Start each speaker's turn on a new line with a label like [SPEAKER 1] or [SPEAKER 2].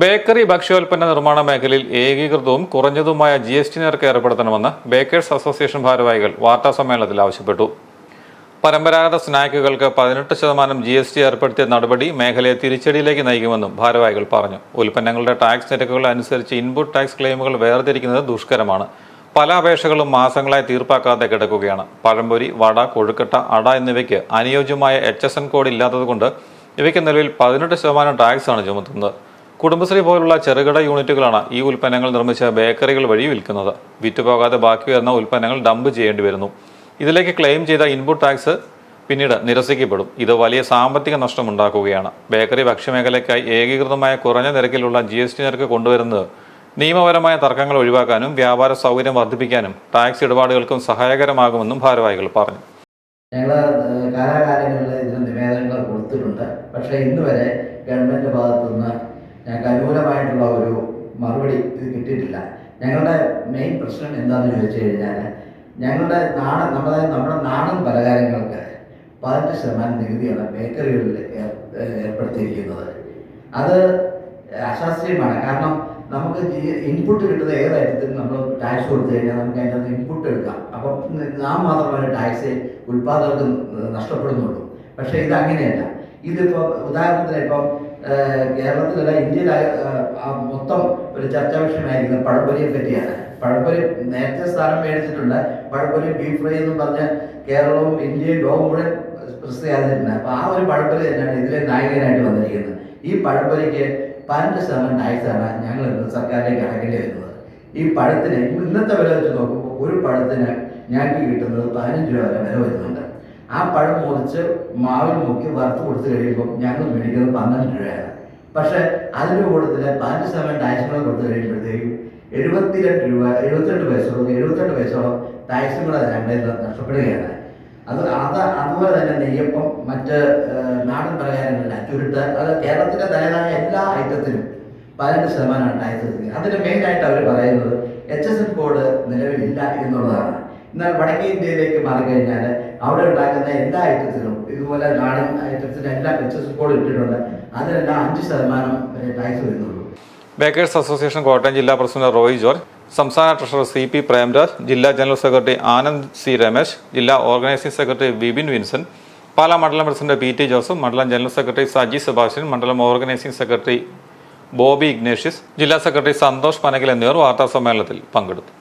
[SPEAKER 1] Bakery ഭക്ഷ്യോൽപ്പന്ന നിർമ്മാണ മേഖലയിൽ ഏകീകൃതവും കുറഞ്ഞതുമായ ജി എസ് ടി നിരക്ക് ഏർപ്പെടുത്തണമെന്ന് ബേക്കേഴ്സ് അസോസിയേഷൻ ഭാരവാഹികൾ വാർത്താ സമ്മേളനത്തിൽ ആവശ്യപ്പെട്ടു. പരമ്പരാഗത സ്നാക്കുകൾക്ക് പതിനെട്ട് ശതമാനം ജി എസ് ടി ഏർപ്പെടുത്തിയ നടപടി മേഖലയെ തിരിച്ചടിയിലേക്ക് നയിക്കുമെന്നും ഭാരവാഹികൾ പറഞ്ഞു. ഉൽപ്പന്നങ്ങളുടെ ടാക്സ് നിരക്കുകൾ അനുസരിച്ച് ഇൻപുട്ട് ടാക്സ് ക്ലെയിമുകൾ വേർതിരിക്കുന്നത് ദുഷ്കരമാണ്. പല അപേക്ഷകളും മാസങ്ങളായി തീർപ്പാക്കാതെ കിടക്കുകയാണ്. പഴംപൊരി വട കൊഴുക്കട്ട അട എന്നിവയ്ക്ക് അനുയോജ്യമായ എച്ച് എസ് എൻ കോഡ് ഇല്ലാത്തതുകൊണ്ട് ഇവയ്ക്ക് നിലവിൽ പതിനെട്ട് ശതമാനം ടാക്സ് ആണ് ചുമത്തുന്നത്. കുടുംബശ്രീ പോലുള്ള ചെറുകിട യൂണിറ്റുകളാണ് ഈ ഉൽപ്പന്നങ്ങൾ നിർമ്മിച്ച ബേക്കറികൾ വഴി വിൽക്കുന്നത്. വിറ്റുപോകാതെ ബാക്കി വരുന്ന ഉൽപ്പന്നങ്ങൾ ഡംപ് ചെയ്യേണ്ടി വരുന്നു. ഇതിലേക്ക് ക്ലെയിം ചെയ്ത ഇൻപുട്ട് ടാക്സ് പിന്നീട് നിരസിക്കപ്പെടും. ഇത് വലിയ സാമ്പത്തിക നഷ്ടമുണ്ടാക്കുകയാണ്. ബേക്കറി ഭക്ഷ്യമേഖലയ്ക്കായി ഏകീകൃതമായ കുറഞ്ഞ നിരക്കിലുള്ള ജി എസ് ടി നിരക്ക് കൊണ്ടുവരുന്നത് നിയമപരമായ തർക്കങ്ങൾ ഒഴിവാക്കാനും വ്യാപാര സൗകര്യം വർദ്ധിപ്പിക്കാനും ടാക്സ് ഇടപാടുകൾക്കും സഹായകരമാകുമെന്നും ഭാരവാഹികൾ പറഞ്ഞു.
[SPEAKER 2] ഞങ്ങൾ കാലാകാലങ്ങളിൽ ഇതിന് നിവേദനങ്ങൾ കൊടുത്തിട്ടുണ്ട്. പക്ഷേ ഇന്ന് വരെ ഗവൺമെന്റ് ഭാഗത്തുനിന്ന് ഞങ്ങൾക്ക് അനുകൂലമായിട്ടുള്ള ഒരു മറുപടി ഇത് കിട്ടിയിട്ടില്ല ഞങ്ങളുടെ മെയിൻ പ്രശ്നം എന്താണെന്ന് ചോദിച്ചു കഴിഞ്ഞാൽ ഞങ്ങളുടെ നാടൻ നമ്മുടെ നമ്മുടെ നാടൻ പലഹാരങ്ങൾക്ക് പതിനെട്ട് ശതമാനം നികുതിയാണ് ബേക്കറികളിൽ ഏർ- ഏർപ്പെടുത്തിയിരിക്കുന്നത്. അത് അശാസ്ത്രീയമാണ്. കാരണം നമുക്ക് ഇൻപുട്ട് കിട്ടുന്ന ഏത് ഐറ്റത്തിനും നമ്മൾ ടാക്സ് കൊടുത്തു കഴിഞ്ഞാൽ നമുക്ക് അതിന്റെ അകത്ത് ഇൻപുട്ട് എടുക്കാം. അപ്പം നാം മാത്രമല്ല ടാക്സ് ഉൽപ്പാദകർക്ക് നഷ്ടപ്പെടുന്നുള്ളൂ. പക്ഷേ ഇത് അങ്ങനെയല്ല. ഇതിപ്പോൾ ഉദാഹരണത്തിന് ഇപ്പം കേരളത്തിലല്ല ഇന്ത്യയിൽ മൊത്തം ഒരു ചർച്ചാ വിഷയമായിരിക്കുന്നത് പഴപ്പൊരിയെ പറ്റിയാണ്. പഴപ്പൊരി നേരത്തെ സ്ഥാനം മേടിച്ചിട്ടുണ്ട്. പഴപ്പൊരി ബീഫ് ഫ്രൈ എന്ന് പറഞ്ഞ കേരളവും ഇന്ത്യയും ലോകം മുഴുവൻ പ്രസിദ്ധിയാതിരുന്നത് അപ്പോൾ ആ ഒരു പഴപ്പൊരി തന്നെയാണ് ഇതിലെ നായകനായിട്ട് വന്നിരിക്കുന്നത്. ഈ പഴപ്പൊരിക്ക് പതിനെട്ട് ശതമാനം ടാക്സാണ് ഞങ്ങൾ ഇന്ന് സർക്കാരിലേക്ക് അടക്കേണ്ടി വരുന്നത്. ഈ പഴത്തിന് ഇന്നത്തെ വില വെച്ച് നോക്കുമ്പോൾ ഒരു പഴത്തിന് ഞങ്ങൾക്ക് കിട്ടുന്നത് പതിനഞ്ച് രൂപ വരെ വില വരുന്നുണ്ട്. ആ പഴം മുറിച്ച് മാവിൽ മുക്കി വറുത്ത് കൊടുത്തു കഴിയുമ്പോൾ ഞങ്ങൾ മേടിക്കുന്നത് പന്ത്രണ്ട് രൂപയാണ്. പക്ഷേ അതിന്റെ കൂട്ടത്തിൽ പതിനഞ്ച് സമയം ടാക്സ് കൂടെ കൊടുത്തു കഴിയുമ്പോഴത്തേക്കും എഴുപത്തിരണ്ട് രൂപ എഴുപത്തിരണ്ട് പൈസയോളം എഴുപത്തിരണ്ട് പൈസയോളം ടാക്സും കൂടെ നിന്ന് നഷ്ടപ്പെടുകയാണ്. അത് അത് അതുപോലെ തന്നെ നെയ്യപ്പം മറ്റ് നാടൻ പലഹാരങ്ങളില്ല ചുരുട്ട് അത് കേരളത്തിന്റെ തനതായ എല്ലാ ഐറ്റത്തിനും പതിനെട്ട് ശതമാനമാണ് ടാക്സ് അതിന് മെയിനായിട്ട് അവർ പറയുന്നത് എച്ച് എസ് എൻ കോഡ് നിലവിലില്ല എന്നുള്ളതാണ്. എന്നാൽ വടക്കേ ഇന്ത്യയിലേക്ക് മാറിക്കഴിഞ്ഞാൽ അവിടെ ഉണ്ടാക്കുന്ന എല്ലാ ഐറ്റത്തിനും ഇതുപോലെ നാടൻ ഐറ്റത്തിന് എല്ലാ പിക്ചേഴ്സ് കോഡ് ഇട്ടിട്ടുണ്ട്. അതിനെല്ലാം അഞ്ച് ശതമാനം ടാക്സ് വരുന്നുള്ളൂ.
[SPEAKER 1] ബേക്കേഴ്സ് അസോസിയേഷൻ കോട്ടയം ജില്ലാ പ്രസിഡന്റ് റോയ് ജോർജ് സംസ്ഥാന ട്രഷറർ സി പി പ്രേംരാജ് ജില്ലാ general secretary Anand C Ramesh ജില്ലാ organising secretary Vipin Vincent Pala മണ്ഡലം പ്രസിഡന്റ് പി ടി ജോസഫ് മണ്ഡലം ജനറൽ സെക്രട്ടറി സജി സെബാസ്റ്റ്യൻ മണ്ഡലം ഓർഗനൈസിംഗ് സെക്രട്ടറി ബോബി ഇഗ്നേഷ്യസ് ജില്ലാ സെക്രട്ടറി സന്തോഷ് പനകിൽ എന്നിവർ വാർത്താ സമ്മേളനത്തിൽ പങ്കെടുത്തു.